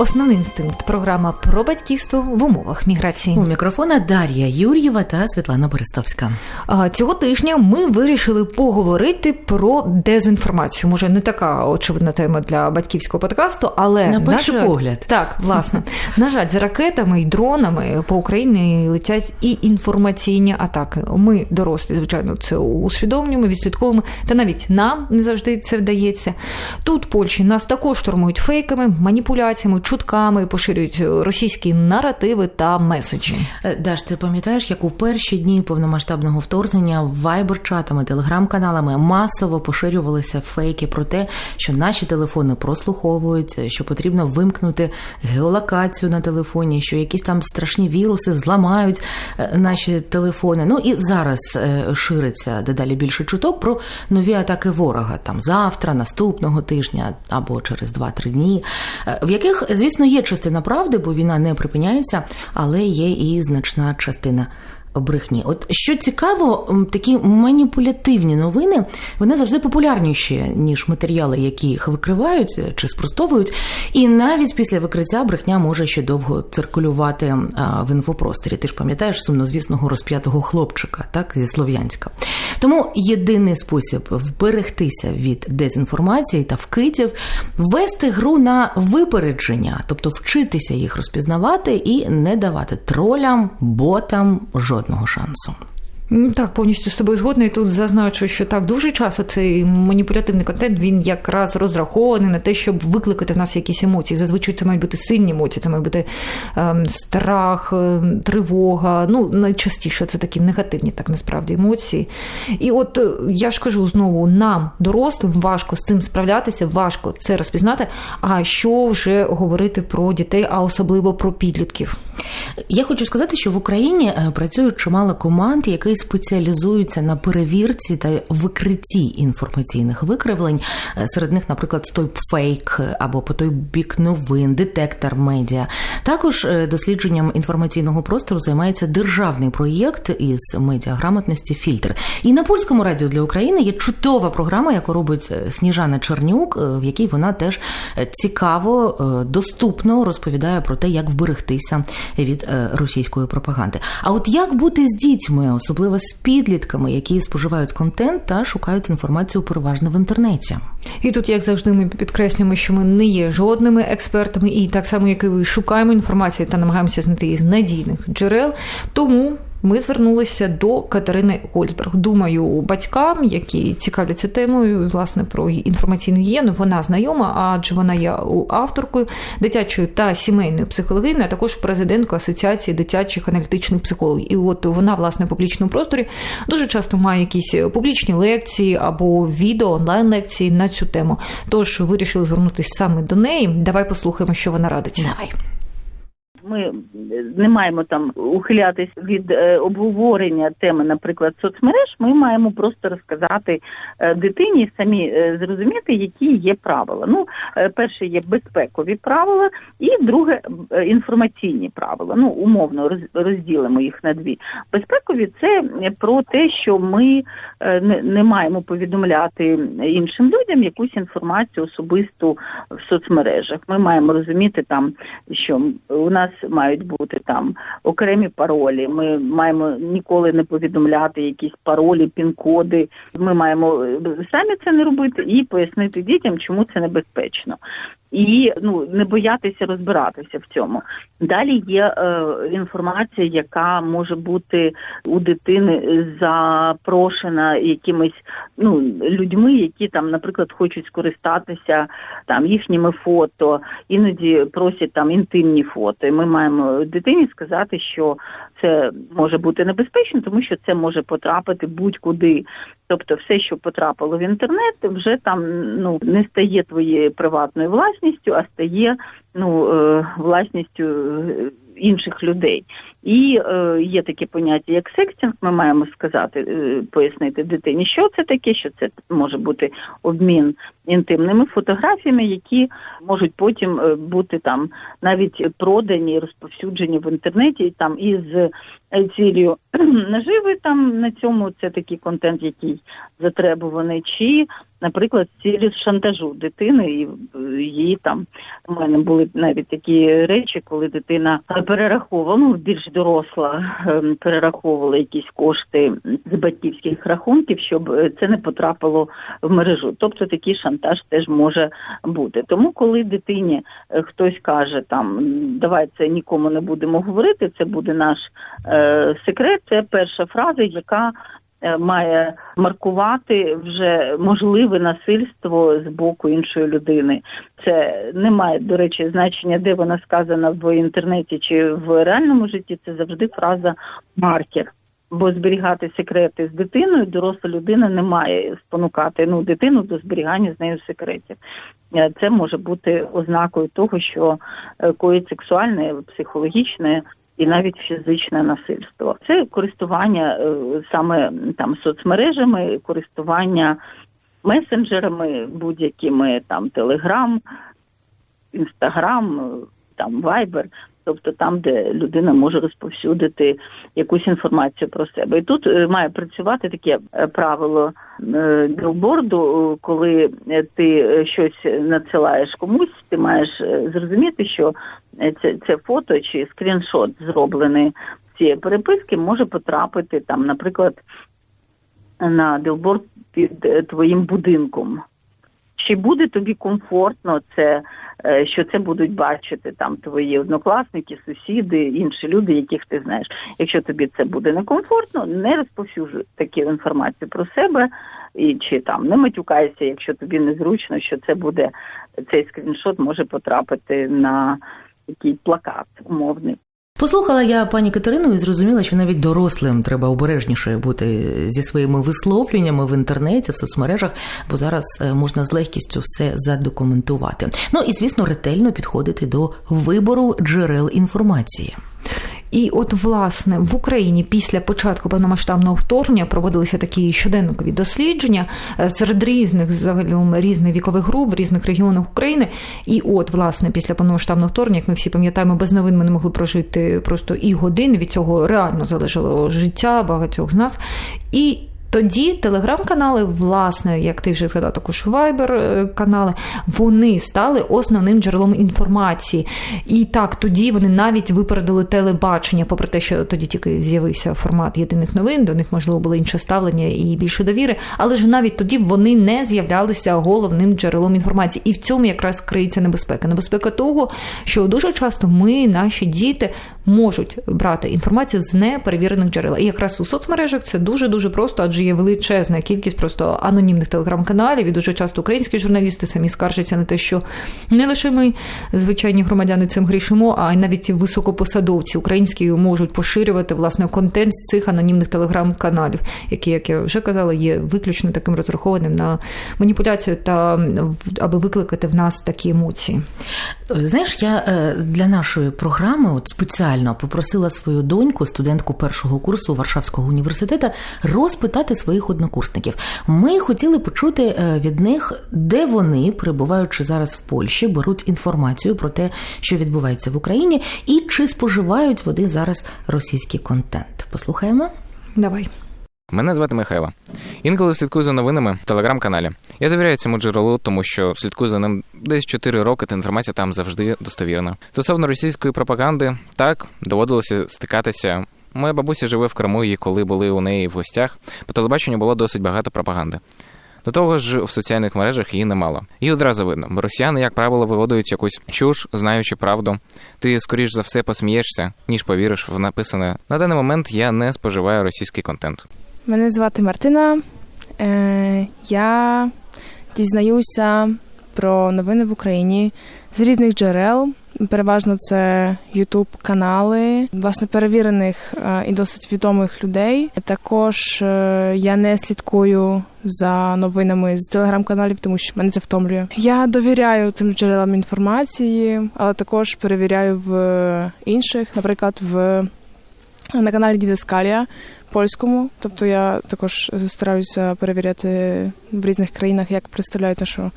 Основний інстинкт. Програма про батьківство в умовах міграції. У мікрофона Дар'я Юр'єва та Світлана Берестовська. Цього тижня ми вирішили поговорити про дезінформацію. Може, не така очевидна тема для батьківського подкасту, але На перший жаль, погляд. так власне на жаль, за ракетами і дронами по Україні летять і інформаційні атаки. Ми дорослі, звичайно, це усвідомлюємо, відслідковуємо, та навіть нам не завжди це вдається. Тут Польщі нас також штурмують фейками, маніпуляціями, чутками, поширюють російські наративи та меседжі. Е, Даш, ти пам'ятаєш, як у перші дні повномасштабного вторгнення вайбер-чатами, телеграм-каналами масово поширювалися фейки про те, що наші телефони прослуховуються, що потрібно вимкнути геолокацію на телефоні, що якісь там страшні віруси зламають е, наші телефони. Ну і зараз е, шириться дедалі більше чуток про нові атаки ворога там завтра, наступного тижня або через 2-3 дні, е, в яких, звісно, є частина правди, бо війна не припиняється, але є і значна частина. Брехні, от що цікаво, такі маніпулятивні новини вони завжди популярніші ніж матеріали, які їх викривають чи спростовують. І навіть після викриття брехня може ще довго циркулювати в інфопросторі. Ти ж пам'ятаєш сумнозвісного розп'ятого хлопчика, так зі Слов'янська. Тому єдиний спосіб вберегтися від дезінформації та вкидів вести гру на випередження, тобто вчитися їх розпізнавати і не давати тролям, ботам жодного шансу. Так, повністю з тобою згодна. І тут зазначу, що так дуже часто цей маніпулятивний контент він якраз розрахований на те, щоб викликати в нас якісь емоції. Зазвичай це мають бути сильні емоції, це має бути ем, страх, ем, тривога. Ну найчастіше це такі негативні, так насправді емоції. І от е, я ж кажу знову, нам, дорослим, важко з цим справлятися, важко це розпізнати. А що вже говорити про дітей, а особливо про підлітків. Я хочу сказати, що в Україні е, працюють чимало команд, які спеціалізуються на перевірці та викритті інформаційних викривлень. Е, Серед них, наприклад, Стойпфейк або по той бік новин, детектор медіа. Також е, дослідженням інформаційного простору займається державний проєкт із медіаграмотності Фільтр. І на польському радіо для України є чудова програма, яку робить е, Сніжана Чернюк, е, в якій вона теж е, цікаво, е, доступно розповідає про те, як вберегтися від е, російської пропаганди. А от як бути з дітьми, особливо з підлітками, які споживають контент та шукають інформацію переважно в інтернеті? І тут, як завжди, ми підкреслюємо, що ми не є жодними експертами, і так само, як і ви шукаємо інформацію та намагаємося знайти її з надійних джерел. Тому ми звернулися до Катерини Гольцберг. Думаю, батькам, які цікавляться темою, власне, про інформаційну гігієну, вона знайома, адже вона є авторкою дитячої та сімейної психологині, а також президенткою Асоціації дитячих аналітичних психологів. І от вона, власне, в публічному просторі дуже часто має якісь публічні лекції або відео, онлайн-лекції на цю тему. Тож вирішили звернутися саме до неї. Давай послухаємо, що вона радить. Давай. Ми не маємо там ухилятись від е, обговорення теми, наприклад, соцмереж. Ми маємо просто розказати е, дитині самі е, зрозуміти, які є правила. Ну, е, перше є безпекові правила, і друге е, інформаційні правила. Ну, умовно роз, розділимо їх на дві. Безпекові це про те, що ми е, не маємо повідомляти іншим людям якусь інформацію особисту в соцмережах. Ми маємо розуміти там, що у нас мають бути там окремі паролі. Ми маємо ніколи не повідомляти якісь паролі, пін-коди. Ми маємо е, самі це не робити і пояснити дітям, чому це небезпечно. І ну не боятися розбиратися в цьому. Далі є е, інформація, яка може бути у дитини запрошена якимись ну людьми, які там, наприклад, хочуть скористатися там їхніми фото, іноді просять там інтимні фото. Ми маємо дитині сказати, що це може бути небезпечно, тому що це може потрапити будь-куди. Тобто, все, що потрапило в інтернет, вже там ну не стає твоєю приватною власністю, а стає ну е, власністю е, інших людей. І е, є таке поняття, як секстінг, Ми маємо сказати, е, пояснити дитині, що це таке, що це може бути обмін інтимними фотографіями, які можуть потім е, бути там навіть продані, розповсюджені в інтернеті, там із цілею наживи там на цьому це такий контент, який затребуваний, чи наприклад, цілі шантажу дитини, і е, її там у мене були навіть такі речі, коли дитина перераховувала, ну більш доросла, ем, перераховувала якісь кошти з батьківських рахунків, щоб е, це не потрапило в мережу. Тобто такий шантаж теж може бути. Тому, коли дитині е, хтось каже там давай це нікому не будемо говорити, це буде наш е, секрет. Це перша фраза, яка е, має маркувати вже можливе насильство з боку іншої людини. Це не має, до речі, значення, де вона сказана в інтернеті чи в реальному житті. Це завжди фраза маркер. Бо зберігати секрети з дитиною доросла людина не має спонукати ну дитину до зберігання з нею секретів. Е, Це може бути ознакою того, що е, коїть сексуальне, психологічне і навіть фізичне насильство. Це користування е, саме там соцмережами, користування месенджерами, будь-якими там Телеграм, Інстаграм, там Вайбер. Тобто там, де людина може розповсюдити якусь інформацію про себе, і тут е, має працювати таке е, правило е, білборду, коли ти щось надсилаєш комусь, ти маєш зрозуміти, що це, це фото чи скріншот зроблений цієї переписки може потрапити там, наприклад, на білборд під твоїм будинком. Чи буде тобі комфортно це, е, що це будуть бачити там твої однокласники, сусіди, інші люди, яких ти знаєш? Якщо тобі це буде некомфортно, не розповсюджуй таку інформацію про себе і чи там не матюкайся, якщо тобі незручно, що це буде цей скріншот може потрапити на такий плакат умовний. Послухала я пані Катерину і зрозуміла, що навіть дорослим треба обережніше бути зі своїми висловлюваннями в інтернеті, в соцмережах, бо зараз е, можна з легкістю все задокументувати. Ну і звісно, ретельно підходити до вибору джерел інформації. І от власне в Україні після початку повномасштабного вторгнення проводилися такі щоденникові дослідження е, серед різних загалом різних вікових груп в різних регіонах України. І от власне після повномасштабного вторгнення, як ми всі пам'ятаємо, без новин ми не могли прожити просто і години. Від цього реально залежало життя багатьох з нас. І тоді телеграм-канали, власне, як ти вже згадав, також вайбер канали, вони стали основним джерелом інформації. І так, тоді вони навіть випередили телебачення, попри те, що тоді тільки з'явився формат єдиних новин, до них можливо було інше ставлення і більше довіри. Але ж навіть тоді вони не з'являлися головним джерелом інформації. І в цьому якраз криється небезпека. Небезпека того, що дуже часто ми, наші діти, можуть брати інформацію з неперевірених джерел. І якраз у соцмережах це дуже дуже просто, адже є величезна кількість просто анонімних телеграм-каналів, і дуже часто українські журналісти самі скаржаться на те, що не лише ми, звичайні громадяни, цим грішимо, а й навіть високопосадовці українські можуть поширювати власне контент з цих анонімних телеграм-каналів, які, як я вже казала, є виключно таким розрахованим на маніпуляцію та аби викликати в нас такі емоції. Знаєш, я е, для нашої програми от спеціально попросила свою доньку, студентку першого курсу Варшавського університету, розпитати своїх однокурсників. Ми хотіли почути е, від них, де вони, перебуваючи зараз в Польщі, беруть інформацію про те, що відбувається в Україні, і чи споживають вони зараз російський контент. Послухаємо. Давай. Мене звати Михайло. Інколи слідкую за новинами в телеграм-каналі. Я довіряю цьому джерелу, тому що слідкую за ним десь 4 роки, та інформація там завжди достовірна. Стосовно російської пропаганди, так доводилося стикатися. Моя бабуся живе в Криму, і коли були у неї в гостях, по телебаченню було досить багато пропаганди. До того ж, в соціальних мережах її немало. І одразу видно, росіяни, як правило, виводують якусь чуш, знаючи правду. Ти, скоріш за все, посмієшся, ніж повіриш в написане. На даний момент я не споживаю російський контент. Мене звати Мартина. Е, Я дізнаюся про новини в Україні з різних джерел. Переважно це youtube канали, власне, перевірених е, і досить відомих людей. Також е, я не слідкую за новинами з телеграм-каналів, тому що мене це втомлює. Я довіряю цим джерелам інформації, але також перевіряю в інших, наприклад, в на каналі Дідескалія польському. Тобто я також стараюся перевіряти в різних країнах, як представляють нашу е,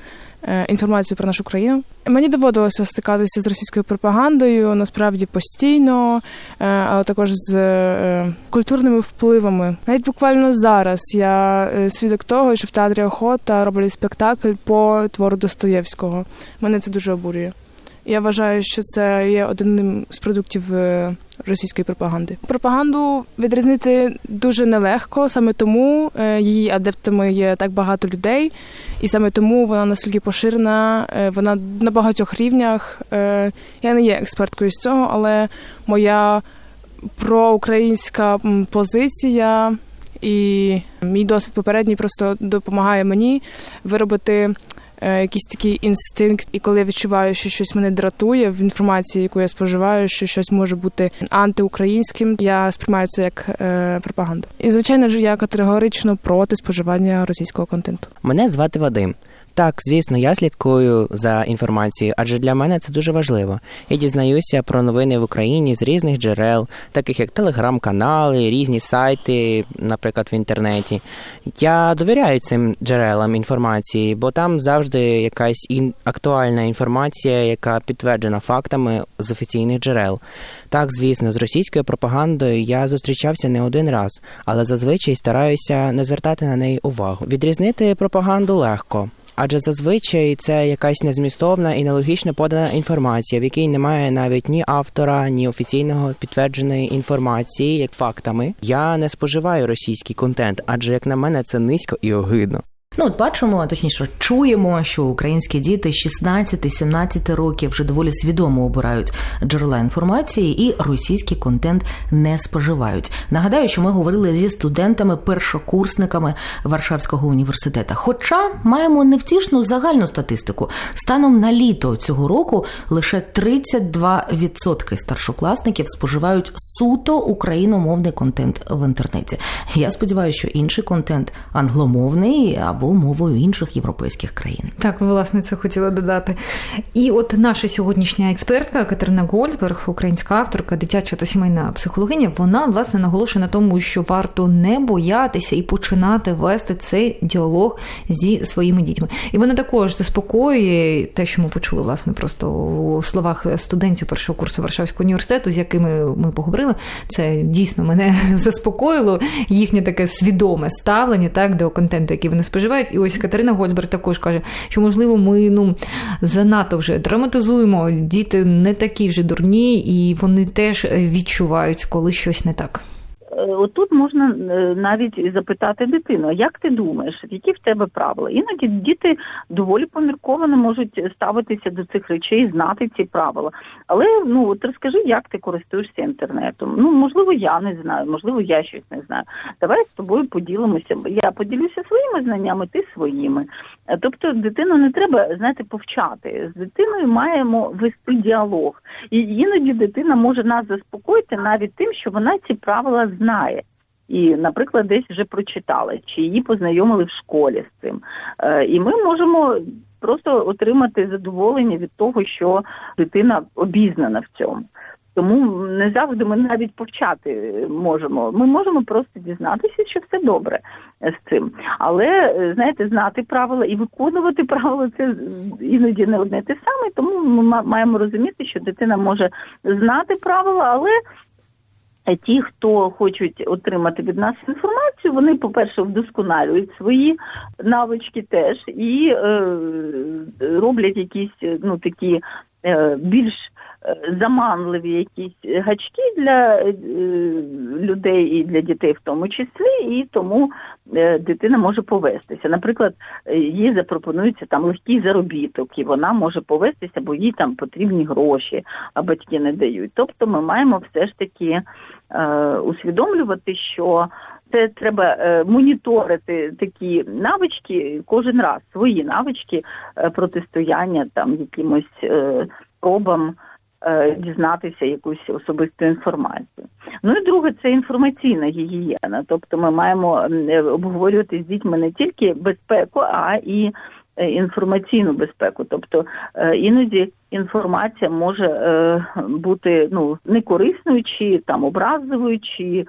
інформацію про нашу країну. Мені доводилося стикатися з російською пропагандою насправді постійно, е, але також з е, культурними впливами. Навіть буквально зараз я е, свідок того, що в театрі охота роблять спектакль по твору Достоєвського. Мене це дуже обурює. Я вважаю, що це є одним з продуктів е, російської пропаганди. Пропаганду відрізнити дуже нелегко, саме тому е, її адептами є так багато людей, і саме тому вона настільки поширена, е, вона на багатьох рівнях. Я не є експерткою з цього, але моя проукраїнська позиція і мій досвід попередній просто допомагає мені виробити якийсь такий інстинкт, і коли я відчуваю, що щось мене дратує в інформації, яку я споживаю, що щось може бути антиукраїнським, я сприймаю це як е, пропаганду. І звичайно ж, я категорично проти споживання російського контенту. Мене звати Вадим. Так, звісно, я слідкую за інформацією, адже для мене це дуже важливо. Я дізнаюся про новини в Україні з різних джерел, таких як телеграм-канали, різні сайти, наприклад, в інтернеті. Я довіряю цим джерелам інформації, бо там завжди якась ін- актуальна інформація, яка підтверджена фактами з офіційних джерел. Так, звісно, з російською пропагандою я зустрічався не один раз, але зазвичай стараюся не звертати на неї увагу. Відрізнити пропаганду легко. Адже зазвичай це якась незмістовна і нелогічно подана інформація, в якій немає навіть ні автора, ні офіційного підтвердженої інформації, як фактами. Я не споживаю російський контент, адже як на мене це низько і огидно. Ну, от бачимо, точніше, чуємо, що українські діти 16-17 років вже доволі свідомо обирають джерела інформації і російський контент не споживають. Нагадаю, що ми говорили зі студентами-першокурсниками Варшавського університету. Хоча маємо невтішну загальну статистику. Станом на літо цього року лише 32% старшокласників споживають суто україномовний контент в інтернеті. Я сподіваюся, що інший контент англомовний або мовою інших європейських країн. Так, власне, це хотіла додати. І от наша сьогоднішня експертка Катерина Гольдберг, українська авторка, дитяча та сімейна психологиня, вона власне наголошує на тому, що варто не боятися і починати вести цей діалог зі своїми дітьми. І вона також заспокоює те, що ми почули власне просто у словах студентів першого курсу Варшавського університету, з якими ми поговорили. Це дійсно мене заспокоїло їхнє таке свідоме ставлення так до контенту, який вони споживають. І ось Катерина Гольцберг також каже, що можливо ми ну занадто вже драматизуємо. Діти не такі вже дурні, і вони теж відчувають, коли щось не так. Е, Отут можна е, навіть запитати дитину, як ти думаєш, які в тебе правила? Іноді діти доволі помірковано можуть ставитися до цих речей, знати ці правила. Але ну от розкажи, як ти користуєшся інтернетом. Ну можливо, я не знаю, можливо, я щось не знаю. Давай з тобою поділимося. Я поділюся своїми знаннями, ти своїми. Е, Тобто, дитину не треба знаєте, повчати. З дитиною маємо вести діалог. І іноді дитина може нас заспокоїти навіть тим, що вона ці правила знає. І, наприклад, десь вже прочитала, чи її познайомили в школі з цим. Е, І ми можемо просто отримати задоволення від того, що дитина обізнана в цьому. Тому не завжди ми навіть повчати можемо. Ми можемо просто дізнатися, що все добре з цим. Але е, знаєте, знати правила і виконувати правила це іноді не одне те саме. Тому ми ма- маємо розуміти, що дитина може знати правила, але ті, хто хочуть отримати від нас інформацію, вони, по-перше, вдосконалюють свої навички теж і е, роблять якісь е, ну такі е, більш е, заманливі якісь гачки для е, людей і для дітей в тому числі, і тому е, дитина може повестися. Наприклад, е, їй запропонується там легкий заробіток, і вона може повестися, бо їй там потрібні гроші, а батьки не дають. Тобто ми маємо все ж таки е, усвідомлювати, що це треба моніторити такі навички кожен раз, свої навички протистояння там якимось пробам дізнатися якусь особисту інформацію. Ну і друге, це інформаційна гігієна. Тобто ми маємо е, обговорювати з дітьми не тільки безпеку, а і е, інформаційну безпеку. Тобто е, іноді інформація може е, бути ну некорисною чи там образливою, чи е,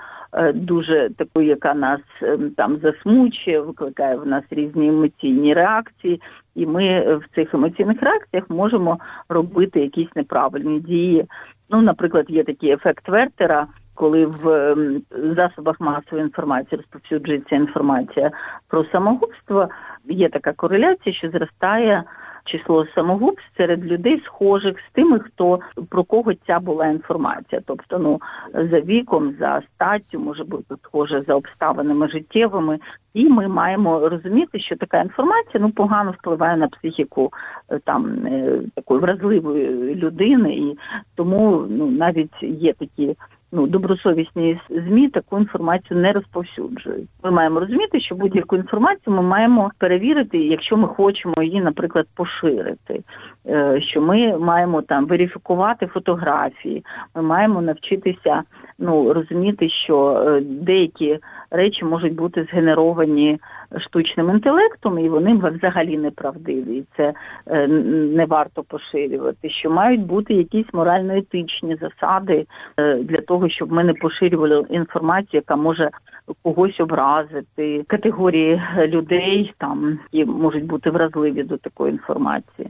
дуже такою, яка нас е, там засмучує, викликає в нас різні емоційні реакції, і ми е, в цих емоційних реакціях можемо робити якісь неправильні дії. Ну, наприклад, є такий ефект Вертера. Коли в ем, засобах масової інформації розповсюджується інформація про самогубство, є така кореляція, що зростає число самогубств серед людей, схожих з тими, хто про кого ця була інформація. Тобто, ну за віком, за статтю, може бути схоже за обставинами життєвими, і ми маємо розуміти, що така інформація ну погано впливає на психіку е, там е, такої вразливої людини, і тому ну навіть є такі ну добросовісні змі таку інформацію не розповсюджують. Ми маємо розуміти, що будь-яку інформацію ми маємо перевірити, якщо ми хочемо її, наприклад, поширити. Е, Що ми маємо там верифікувати фотографії, ми маємо навчитися ну розуміти, що е, деякі речі можуть бути згенеровані штучним інтелектом, і вони взагалі неправдиві. І це е, не варто поширювати. Що мають бути якісь морально-етичні засади е, для того, щоб ми не поширювали інформацію, яка може когось образити, категорії людей там які можуть бути вразливі до такої інформації.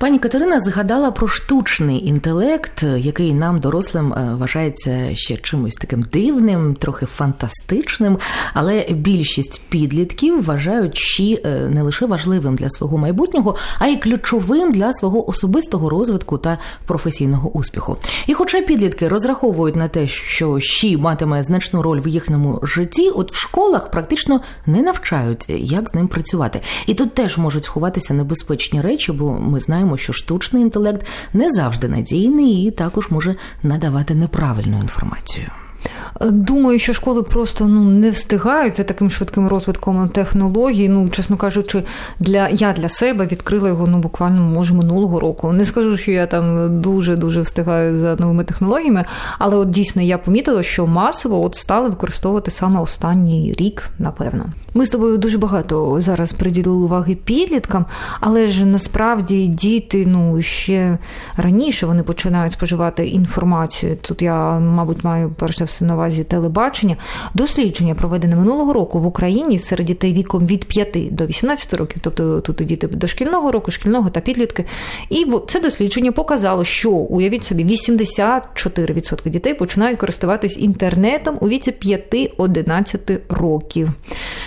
Пані Катерина згадала про штучний інтелект, який нам, дорослим, е, вважається ще чимось таким дивним, трохи фантастичним. Але більшість підлітків вважають щі е, не лише важливим для свого майбутнього, а й ключовим для свого особистого розвитку та професійного успіху. І, хоча підлітки розраховують на те, що щі матиме значну роль в їхньому житті, от в школах практично не навчають, як з ним працювати. І тут теж можуть сховатися небезпечні речі, бо ми знаємо знаємо, що штучний інтелект не завжди надійний і також може надавати неправильну інформацію. Думаю, що школи просто ну не встигають за таким швидким розвитком технологій. Ну, чесно кажучи, для я для себе відкрила його ну буквально може минулого року. Не скажу, що я там дуже дуже встигаю за новими технологіями, але от дійсно я помітила, що масово от стали використовувати саме останній рік, напевно. Ми з тобою дуже багато зараз приділили уваги підліткам, але ж насправді діти ну ще раніше вони починають споживати інформацію. Тут я, мабуть, маю перш за все на увазі телебачення. Дослідження проведене минулого року в Україні серед дітей віком від 5 до 18 років, тобто тут і діти дошкільного року, шкільного та підлітки. І це дослідження показало, що уявіть собі, 84% дітей починають користуватись інтернетом у віці 5-11 років.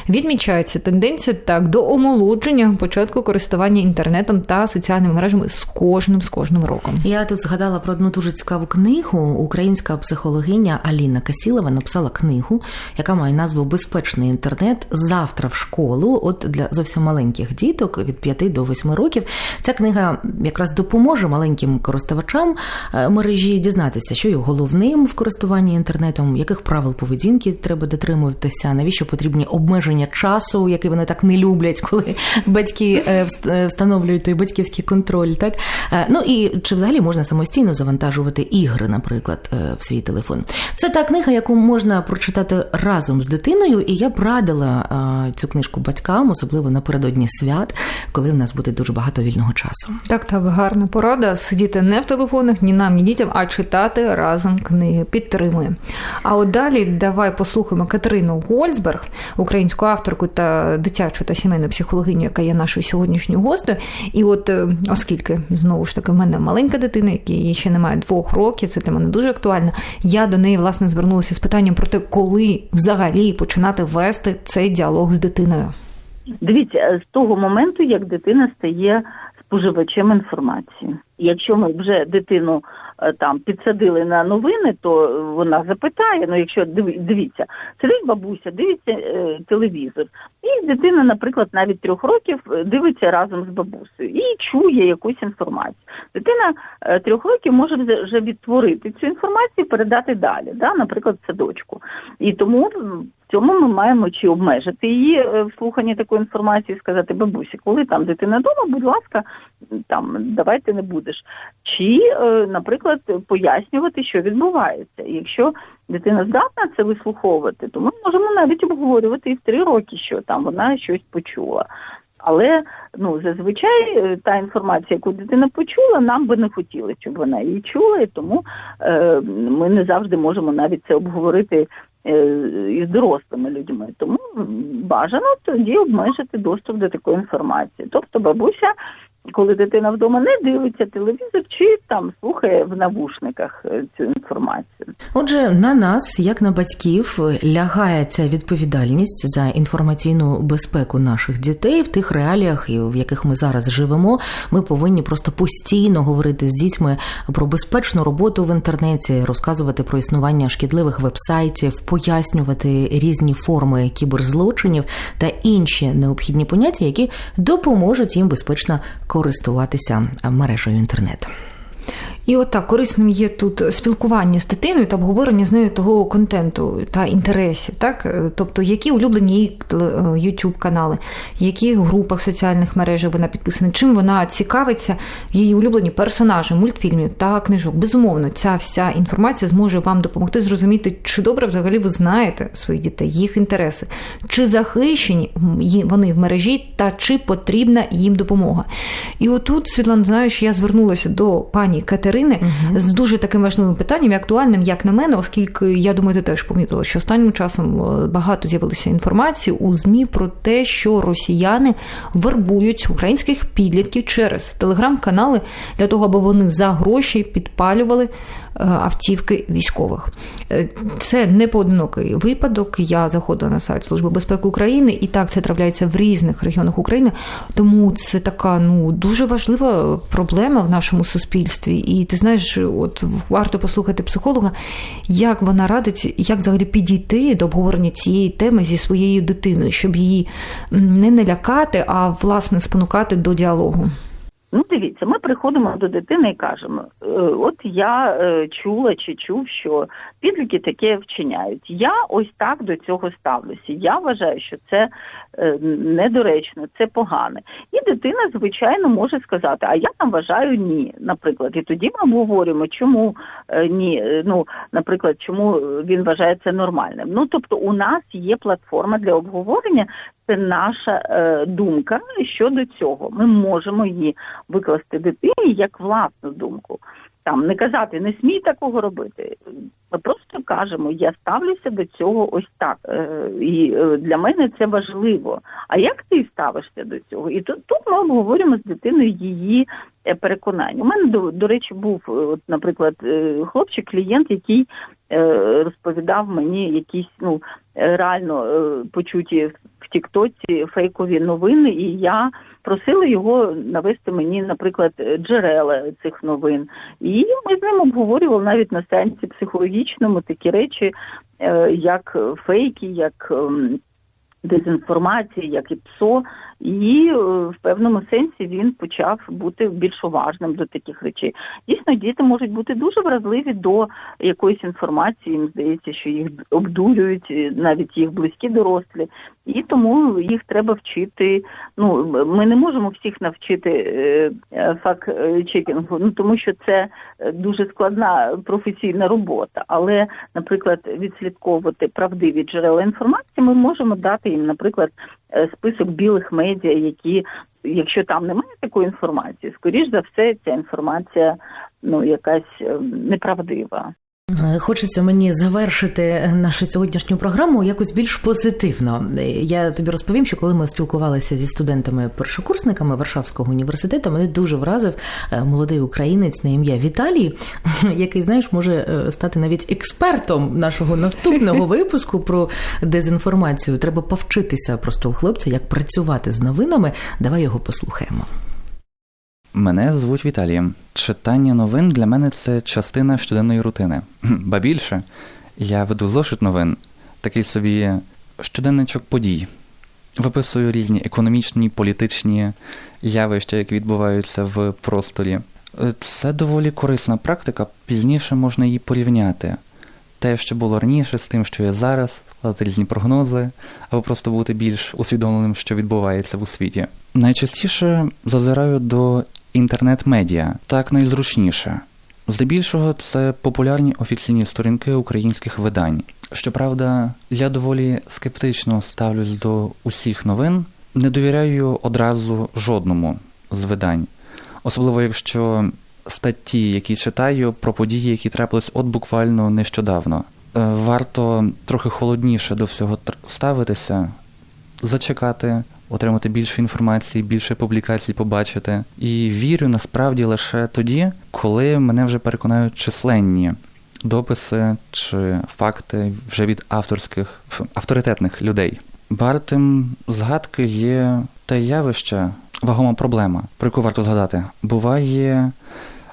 Відмічається тенденція так до омолодження початку користування інтернетом та соціальними мережами з кожним з кожним роком. Я тут згадала про одну дуже цікаву книгу. Українська психологиня Аліна Касілова написала книгу, яка має назву Безпечний інтернет завтра в школу. От для зовсім маленьких діток від 5 до 8 років. Ця книга якраз допоможе маленьким користувачам е, мережі дізнатися, що є головним в користуванні інтернетом, яких правил поведінки треба дотримуватися, навіщо потрібні обмеження часу, який вони так не люблять, коли батьки е, е, встановлюють той батьківський контроль. Так ну і чи взагалі можна самостійно завантажувати ігри, наприклад, в свій телефон? Це та книга, яку можна прочитати разом з дитиною, і я б радила цю книжку батькам, особливо напередодні свят, коли в нас буде дуже багато вільного часу. Так, так, гарна порада. Сидіти не в телефонах, ні нам, ні дітям, а читати разом книги. Підтримує. А от далі давай послухаємо Катерину Гольцберг, українську авторку та дитячу та сімейну психологиню, яка є нашою сьогоднішньою гостею. І от е, оскільки знову ж таки в мене маленька дитина, якій ще немає двох років, це для мене дуже актуально. Я до неї власне звернулася з питанням про те, коли взагалі починати вести цей діалог з дитиною. Дивіться, з того моменту, як дитина стає споживачем інформації. Якщо ми вже дитину е, там підсадили на новини, то вона запитає: ну якщо дивіться, сидить бабуся, дивиться е, телевізор, і дитина, наприклад, навіть трьох років е, дивиться разом з бабусею і чує якусь інформацію. Дитина е, трьох років може вже відтворити цю інформацію, і передати далі, да, наприклад, садочку. І тому в цьому ми маємо чи обмежити її е, в слуханні такої інформації, сказати бабусі, коли там дитина вдома, будь ласка, там давайте не будеш. Чи, е, наприклад, пояснювати, що відбувається. Якщо дитина здатна це вислуховувати, то ми можемо навіть обговорювати і в три роки, що там вона щось почула. Але ну зазвичай е, та інформація, яку дитина почула, нам би не хотілося, щоб вона її чула, і тому е, ми не завжди можемо навіть це обговорити е, із дорослими людьми. Тому бажано тоді обмежити доступ до такої інформації. Тобто бабуся, коли дитина вдома не дивиться телевізор, чи там слухає в навушниках е, цю інформацію. Отже, на нас, як на батьків, лягає ця відповідальність за інформаційну безпеку наших дітей в тих реаліях, в яких ми зараз живемо. Ми повинні просто постійно говорити з дітьми про безпечну роботу в інтернеті, розказувати про існування шкідливих вебсайтів, пояснювати різні форми кіберзлочинів та інші необхідні поняття, які допоможуть їм безпечно користуватися мережею інтернет. І от корисним є тут спілкування з дитиною та обговорення з нею того контенту та інтересів, так Е, тобто які улюблені її youtube канали, в яких групах соціальних мережах вона підписана, чим вона цікавиться, її улюблені персонажі мультфільмів та книжок. Безумовно, ця вся інформація зможе вам допомогти зрозуміти, чи добре взагалі ви знаєте своїх дітей, їх інтереси, чи захищені вони в мережі, та чи потрібна їм допомога. І отут, Світлана, знаєш, я звернулася до пані Катерини з дуже таким важливим питанням і актуальним, як на мене, оскільки я думаю, ти теж помітила, що останнім часом е, багато з'явилося інформації у ЗМІ про те, що росіяни вербують українських підлітків через телеграм-канали для того, аби вони за гроші підпалювали е, автівки військових. Е, Це не поодинокий випадок. Я заходила на сайт Служби безпеки України, і так це трапляється в різних регіонах України. Тому це така ну дуже важлива проблема в нашому суспільстві. І ти знаєш, от варто послухати психолога, як вона радить, як взагалі підійти до обговорення цієї теми зі своєю дитиною, щоб її не налякати, а власне спонукати до діалогу. Ну, дивіться, ми приходимо до дитини і кажемо: е, от я е, чула чи чув, що підлітки таке вчиняють. Я ось так до цього ставлюся. Я вважаю, що це недоречно, це погане. І дитина, звичайно, може сказати, а я там вважаю ні, наприклад. І тоді ми обговорюємо, чому е, ні. Е, Ну, наприклад, чому він вважає це нормальним. Ну, тобто, у нас є платформа для обговорення. Це наша е, думка щодо цього. Ми можемо її викласти дитині як власну думку. Там не казати, не смій такого робити. Ми просто кажемо, я ставлюся до цього ось так. Е, і е, для мене це важливо. А як ти ставишся до цього? І тут, тут ми обговорюємо з дитиною її е, переконання. У мене до, до речі був, е, от, наприклад, е, хлопчик, клієнт, який розповідав мені якісь ну реально почуті в Тіктоці фейкові новини, і я просила його навести мені, наприклад, джерела цих новин. І ми з ним обговорювали навіть на сеансі психологічному такі речі, як фейки, як ем, дезінформації, як і ПСО, і е, в певному сенсі він почав бути більш уважним до таких речей. Дійсно, діти можуть бути дуже вразливі до якоїсь інформації. Їм здається, що їх обдурюють е, навіть їх близькі дорослі, і тому їх треба вчити. Ну ми не можемо всіх навчити е, е, факт-чекінгу, ну тому що це дуже складна професійна робота. Але, наприклад, відслідковувати правдиві джерела інформації, ми можемо дати їм, наприклад, список білих медіа, які, якщо там немає такої інформації, скоріш за все, ця інформація ну якась е, неправдива. Е, Хочеться мені завершити нашу сьогоднішню програму якось більш позитивно. Я тобі розповім, що коли ми спілкувалися зі студентами-першокурсниками Варшавського університету, мене дуже вразив е, молодий українець на ім'я Віталій, який, знаєш, може е, стати навіть експертом нашого наступного випуску про дезінформацію. Треба повчитися просто у хлопця, як працювати з новинами. Давай його послухаємо. Мене звуть Віталієм. Читання новин для мене це частина щоденної рутини. Ба більше, я веду зошит новин, такий собі щоденничок подій. Виписую різні економічні, політичні явища, які відбуваються в просторі. Це доволі корисна практика, пізніше можна її порівняти. Те, що було раніше, з тим, що є зараз, складати різні прогнози, або просто бути більш усвідомленим, що відбувається в світі. Найчастіше зазираю до інтернет-медіа, так найзручніше. Здебільшого це популярні офіційні сторінки українських видань. Щоправда, я доволі скептично ставлюсь до усіх новин, не довіряю одразу жодному з видань, особливо якщо статті, які читаю, про події, які трапились от буквально нещодавно. Е, Варто трохи холодніше до всього ставитися, зачекати, отримати більше інформації, більше публікацій побачити. І вірю насправді лише тоді, коли мене вже переконають численні дописи чи факти вже від авторських авторитетних людей. Вартим згадки є те явище, вагома проблема, про яку варто згадати. Буває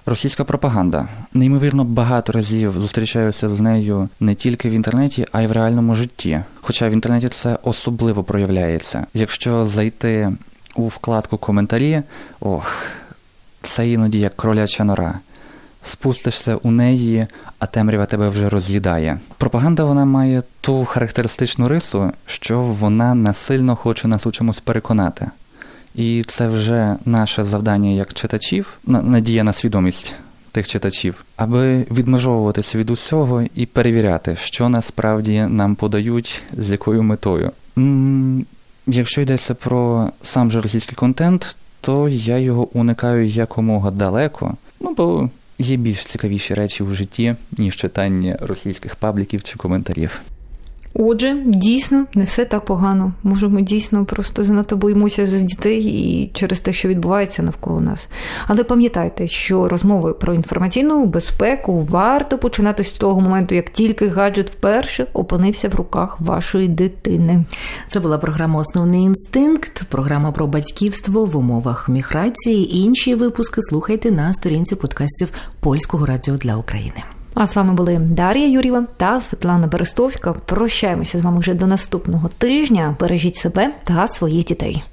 російська пропаганда. Неймовірно багато разів зустрічаюся з нею не тільки в інтернеті, а й в реальному житті. Хоча в інтернеті це особливо проявляється. Якщо зайти у вкладку коментарі, ох, це іноді як кроляча нора. Спустишся у неї, а темрява тебе вже роз'їдає. Пропаганда вона має ту характеристичну рису, що вона насильно хоче нас у чомусь переконати. І це вже наше завдання як читачів, надія на свідомість тих читачів, аби відмежовуватися від усього і перевіряти, що насправді нам подають, з якою метою. Якщо йдеться про сам же російський контент, то я його уникаю якомога далеко, ну бо є більш цікавіші речі в житті, ніж читання російських пабліків чи коментарів. Отже, дійсно не все так погано. Може, ми дійсно просто занадто боїмося за дітей і через те, що відбувається навколо нас. Але пам'ятайте, що розмови про інформаційну безпеку варто починати з того моменту, як тільки гаджет вперше опинився в руках вашої дитини. Це була програма Основний інстинкт, програма про батьківство в умовах міграції. Інші випуски слухайте на сторінці подкастів Польського радіо для України. А з вами були Дар'я Юрєва та Світлана Берестовська. Прощаємося з вами вже до наступного тижня. Бережіть себе та своїх дітей.